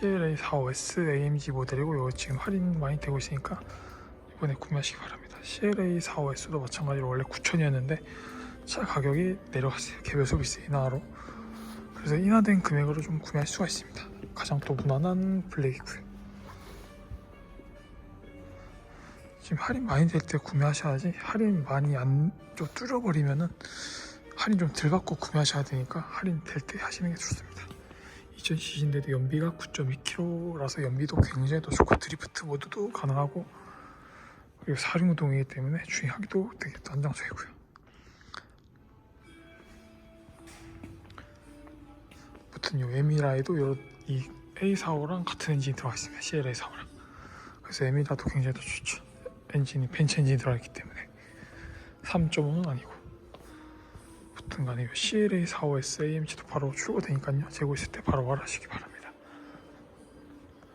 CLA 45S AMG 모델이고 이거 지금 할인 많이 되고 있으니까 이번에 구매하시기 바랍니다. CLA 45S도 마찬가지로 원래 9천이었는데 차 가격이 내려갔어요. 개별 서비스 인하로. 그래서 인하된 금액으로 좀 구매할 수가 있습니다. 가장 또 무난한 블랙이고요. 지금 할인 많이 될 때 구매하셔야지 할인 많이 안 좀 뚫어버리면은 할인 좀 덜 받고 구매하셔야 되니까 할인 될 때 하시는 게 좋습니다. 2000cc인데도 연비가 9.2km라서 연비도 굉장히 더 좋고 드리프트 모드도 가능하고 그리고 사륜구동이기 때문에 주행하기도 되게 안정적이고요. 아무튼 요 에미라에도 요, 이 A45랑 같은 엔진이 들어가 있습니다. CLA45랑. 그래서 에미라도 굉장히 더 좋죠. 엔진이 벤츠 엔진이 들어가 있기 때문에 3.5는 아니고 아무튼 간에 CLA45S AMG도 바로 출고되니까요. 재고 있을 때 바로 알아시기 바랍니다.